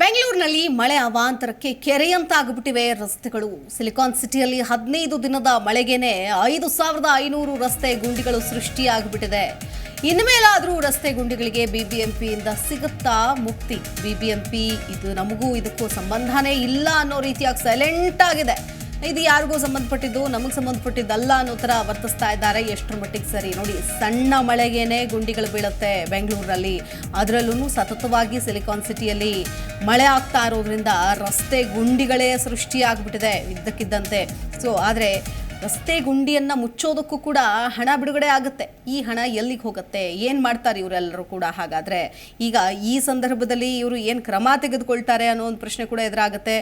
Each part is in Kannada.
ಬೆಂಗಳೂರಿನಲ್ಲಿ ಮಳೆ ಅವಾಂತರಕ್ಕೆ ಕೆರೆಯಂತಾಗ್ಬಿಟ್ಟಿವೆ ರಸ್ತೆಗಳು. ಸಿಲಿಕಾನ್ ಸಿಟಿಯಲ್ಲಿ ಹದಿನೈದು ದಿನದ ಮಳೆಗೇನೆ ಐದು ಸಾವಿರದ ಐನೂರು ರಸ್ತೆ ಗುಂಡಿಗಳು ಸೃಷ್ಟಿಯಾಗ್ಬಿಟ್ಟಿದೆ. ಇನ್ಮೇಲಾದರೂ ರಸ್ತೆ ಗುಂಡಿಗಳಿಗೆ ಬಿಬಿಎಂಪಿಯಿಂದ ಸಿಗುತ್ತಾ ಮುಕ್ತಿ? ಬಿಬಿಎಂಪಿ, ಇದು ನಮಗೂ ಇದಕ್ಕೂ ಸಂಬಂಧನೇ ಇಲ್ಲ ಅನ್ನೋ ರೀತಿಯಾಗಿ ಸೈಲೆಂಟ್ ಆಗಿದೆ. ಇದು ಯಾರಿಗೂ ಸಂಬಂಧಪಟ್ಟಿದ್ದು, ನಮಗೆ ಸಂಬಂಧಪಟ್ಟಿದ್ದಲ್ಲ ಅನ್ನೋ ಥರ ವರ್ತಿಸ್ತಾ ಇದ್ದಾರೆ. ಎಷ್ಟರ ಮಟ್ಟಿಗೆ ಸರಿ. ನೋಡಿ, ಸಣ್ಣ ಮಳೆಗೇನೆ ಗುಂಡಿಗಳು ಬೀಳುತ್ತೆ ಬೆಂಗಳೂರಲ್ಲಿ. ಅದರಲ್ಲೂ ಸತತವಾಗಿ ಸಿಲಿಕಾನ್ ಸಿಟಿಯಲ್ಲಿ ಮಳೆ ಆಗ್ತಾ ಇರೋದ್ರಿಂದ ರಸ್ತೆ ಗುಂಡಿಗಳೇ ಸೃಷ್ಟಿಯಾಗ್ಬಿಟ್ಟಿದೆ. ಇದ್ದಕ್ಕಿದ್ದಂತೆ. ಸೊ ಆದರೆ ರಸ್ತೆ ಗುಂಡಿಯನ್ನು ಮುಚ್ಚೋದಕ್ಕೂ ಕೂಡ ಹಣ ಬಿಡುಗಡೆ ಆಗುತ್ತೆ. ಈ ಹಣ ಎಲ್ಲಿಗೆ ಹೋಗುತ್ತೆ? ಏನು ಮಾಡ್ತಾರೆ ಇವರೆಲ್ಲರೂ ಕೂಡ ಹಾಗಾದರೆ? ಈಗ ಈ ಸಂದರ್ಭದಲ್ಲಿ ಇವರು ಏನು ಕ್ರಮ ತೆಗೆದುಕೊಳ್ತಾರೆ ಅನ್ನೋ ಒಂದು ಪ್ರಶ್ನೆ ಕೂಡ ಎದುರಾಗುತ್ತೆ.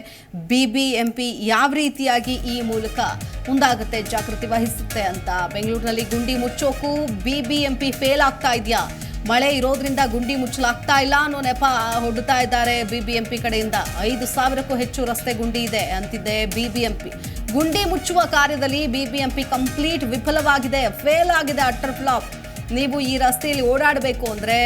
ಬಿ ಬಿ ಎಂ ಪಿ ಯಾವ ರೀತಿಯಾಗಿ ಈ ಮೂಲಕ ಮುಂದಾಗುತ್ತೆ, ಜಾಗೃತಿ ವಹಿಸುತ್ತೆ ಅಂತ? ಬೆಂಗಳೂರಿನಲ್ಲಿ ಗುಂಡಿ ಮುಚ್ಚೋಕ್ಕೂ B B M P fail ಆಗ್ತಾ ಇದೆಯಾ? ಮಳೆ ಇರೋದ್ರಿಂದ ಗುಂಡಿ ಮುಚ್ಚಲಾಗ್ತಾ ಇಲ್ಲ ಅನ್ನೋ ನೆಪ ಹೊಡ್ತಾ ಇದ್ದಾರೆ ಬಿಬಿಎಂಪಿ ಕಡೆಯಿಂದ. ಐದು ಸಾವಿರಕ್ಕೂ ಹೆಚ್ಚು ರಸ್ತೆ ಗುಂಡಿ ಇದೆ ಅಂತಿದೆ ಬಿಬಿಎಂಪಿ ಗುಂಡಿ ಮುಚ್ಚುವ ಕಾರ್ಯದಲ್ಲಿ ಬಿಬಿಎಂಪಿ ಕಂಪ್ಲೀಟ್ ವಿಫಲವಾಗಿದೆ, ಫೇಲ್ ಆಗಿದೆ ಅಟರ್ ಫ್ಲಾಪ್. ನೀವು ಈ ರಸ್ತೆಯಲ್ಲಿ ಓಡಾಡಬೇಕು ಅಂದರೆ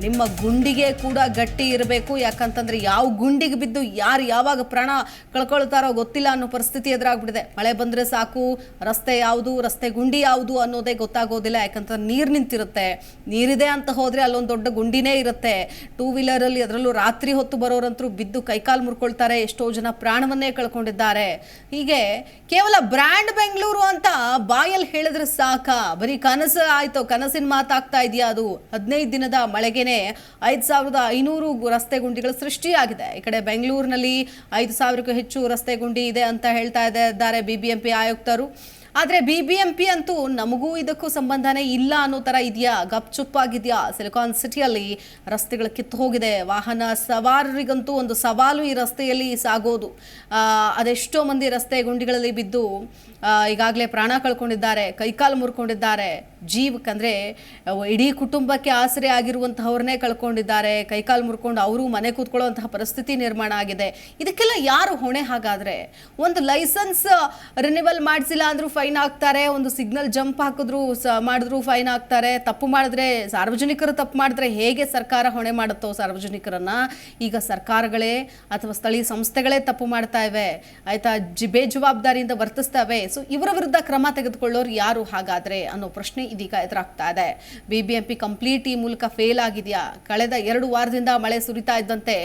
ನಿಮ್ಮ ಗುಂಡಿಗೆ ಕೂಡ ಗಟ್ಟಿ ಇರಬೇಕು. ಯಾಕಂತಂದ್ರೆ ಯಾವ ಗುಂಡಿಗೆ ಬಿದ್ದು ಯಾರು ಯಾವಾಗ ಪ್ರಾಣ ಕಳ್ಕೊಳ್ತಾರೋ ಗೊತ್ತಿಲ್ಲ ಅನ್ನೋ ಪರಿಸ್ಥಿತಿ ಎದುರಾಗ್ಬಿಟ್ಟಿದೆ. ಮಳೆ ಬಂದರೆ ಸಾಕು, ರಸ್ತೆ ಯಾವುದು, ರಸ್ತೆ ಗುಂಡಿ ಯಾವುದು ಅನ್ನೋದೇ ಗೊತ್ತಾಗೋದಿಲ್ಲ. ಯಾಕಂತಂದ್ರೆ ನೀರು ನಿಂತಿರುತ್ತೆ. ನೀರಿದೆ ಅಂತ ಹೋದರೆ ಅಲ್ಲೊಂದು ದೊಡ್ಡ ಗುಂಡಿನೇ ಇರುತ್ತೆ. ಟೂ ವೀಲರಲ್ಲಿ ಅದರಲ್ಲೂ ರಾತ್ರಿ ಹೊತ್ತು ಬರೋರಂತರೂ ಬಿದ್ದು ಕೈಕಾಲು ಮುರ್ಕೊಳ್ತಾರೆ. ಎಷ್ಟೋ ಜನ ಪ್ರಾಣವನ್ನೇ ಕಳ್ಕೊಂಡಿದ್ದಾರೆ. ಹೀಗೆ ಕೇವಲ ಬ್ರ್ಯಾಂಡ್ ಬೆಂಗಳೂರು ಅಂತ ಬಾಯಲ್ಲಿ ಹೇಳಿದ್ರೆ ಸಾಕ? ಬರೀ ಕನಸು ಆಯ್ತು. ಕನಸಿನ ಮಾತಾಗ್ತಾ ಇದೆಯಾ ಅದು? ಹದಿನೈದು ದಿನದ ಮಳೆಗೇನೆ ಐದು ಸಾವಿರದ ಐನೂರು ರಸ್ತೆ ಗುಂಡಿಗಳು ಸೃಷ್ಟಿಯಾಗಿದೆ. ಈ ಕಡೆ ಬೆಂಗಳೂರಿನಲ್ಲಿ ಐದು ಸಾವಿರಕ್ಕೂ ಹೆಚ್ಚು ರಸ್ತೆ ಗುಂಡಿ ಇದೆ ಅಂತ ಹೇಳ್ತಾ ಇದ್ದಾರೆ ಬಿಬಿಎಂಪಿ ಆಯುಕ್ತರು. ಆದರೆ ಬಿ ಬಿ ಎಂ ಪಿ ಅಂತೂ ನಮಗೂ ಇದಕ್ಕೂ ಸಂಬಂಧನೇ ಇಲ್ಲ ಅನ್ನೋ ಥರ ಇದೆಯಾ? ಗಪ್ಚುಪ್ಪಾಗಿದೆಯಾ? ಸಿಲಿಕಾನ್ ಸಿಟಿಯಲ್ಲಿ ರಸ್ತೆಗಳು ಕಿತ್ತು ಹೋಗಿದೆ. ವಾಹನ ಸವಾರರಿಗಂತೂ ಒಂದು ಸವಾಲು ಈ ರಸ್ತೆಯಲ್ಲಿ ಸಾಗೋದು. ಅದೆಷ್ಟೋ ಮಂದಿ ರಸ್ತೆ ಗುಂಡಿಗಳಲ್ಲಿ ಬಿದ್ದು ಈಗಾಗಲೇ ಪ್ರಾಣ ಕಳ್ಕೊಂಡಿದ್ದಾರೆ, ಕೈಕಾಲು ಮುರ್ಕೊಂಡಿದ್ದಾರೆ. ಜೀವಕ್ಕಂದರೆ ಇಡೀ ಕುಟುಂಬಕ್ಕೆ ಆಸರೆ ಆಗಿರುವಂತಹವ್ರನ್ನೇ ಕಳ್ಕೊಂಡಿದ್ದಾರೆ. ಕೈಕಾಲು ಮುರ್ಕೊಂಡು ಅವರು ಮನೆ ಕೂತ್ಕೊಳ್ಳುವಂತಹ ಪರಿಸ್ಥಿತಿ ನಿರ್ಮಾಣ ಆಗಿದೆ. ಇದಕ್ಕೆಲ್ಲ ಯಾರು ಹೊಣೆ ಹಾಗಾದ್ರೆ? ಒಂದು ಲೈಸೆನ್ಸ್ ರಿನಿವಲ್ ಮಾಡಿಸಿಲ್ಲ ಅಂದ್ರೂ ಫೈನ್ ಹಾಕ್ತಾರೆ ಒಂದು ಸಿಗ್ನಲ್ ಜಂಪ್ ಹಾಕಿದ್ರು ಸ, ಮಾಡಿದ್ರು ಫೈನ್ ಹಾಕ್ತಾರೆ ತಪ್ಪು ಮಾಡಿದ್ರೆ ಸಾರ್ವಜನಿಕರು ತಪ್ಪು ಮಾಡಿದ್ರೆ ಹೇಗೆ ಸರ್ಕಾರ ಹೊಣೆ ಮಾಡುತ್ತೋ ಸಾರ್ವಜನಿಕರನ್ನ? ಈಗ ಸರ್ಕಾರಗಳೇ ಅಥವಾ ಸ್ಥಳೀಯ ಸಂಸ್ಥೆಗಳೇ ತಪ್ಪು ಮಾಡ್ತಾ ಇವೆ. ಆಯ್ತಾ, ಜಿ, ಬೇಜವಾಬ್ದಾರಿಯಿಂದ ವರ್ತಿಸ್ತವೆ ಸೊ ಇವರ ವಿರುದ್ಧ ಕ್ರಮ ತೆಗೆದುಕೊಳ್ಳೋರು ಯಾರು ಹಾಗಾದ್ರೆ ಅನ್ನೋ ಪ್ರಶ್ನೆ ಇದೀಗ ಎದುರಾಗ್ತಾ ಇದೆ. ಬಿಬಿಎಂಪಿ ಕಂಪ್ಲೀಟ್ ಈ ಮೂಲಕ ಫೇಲ್ ಆಗಿದೆಯಾ? ಕಳೆದ ಎರಡು ವಾರದಿಂದ ಮಳೆ ಸುರಿತಾ ಇದ್ದಂತೆ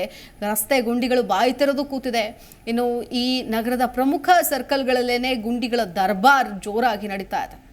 ರಸ್ತೆ ಗುಂಡಿಗಳು ಬಾಯಿ ತೆರೆದು ಕೂತಿದೆ. ಇನ್ನು ಈ ನಗರದ ಪ್ರಮುಖ ಸರ್ಕಲ್ಗಳಲ್ಲೇನೆ ಗುಂಡಿಗಳ ದರ್ಬಾರ್ ಜೋರಾಗಿ ನಡೀತಾ ಇದೆ.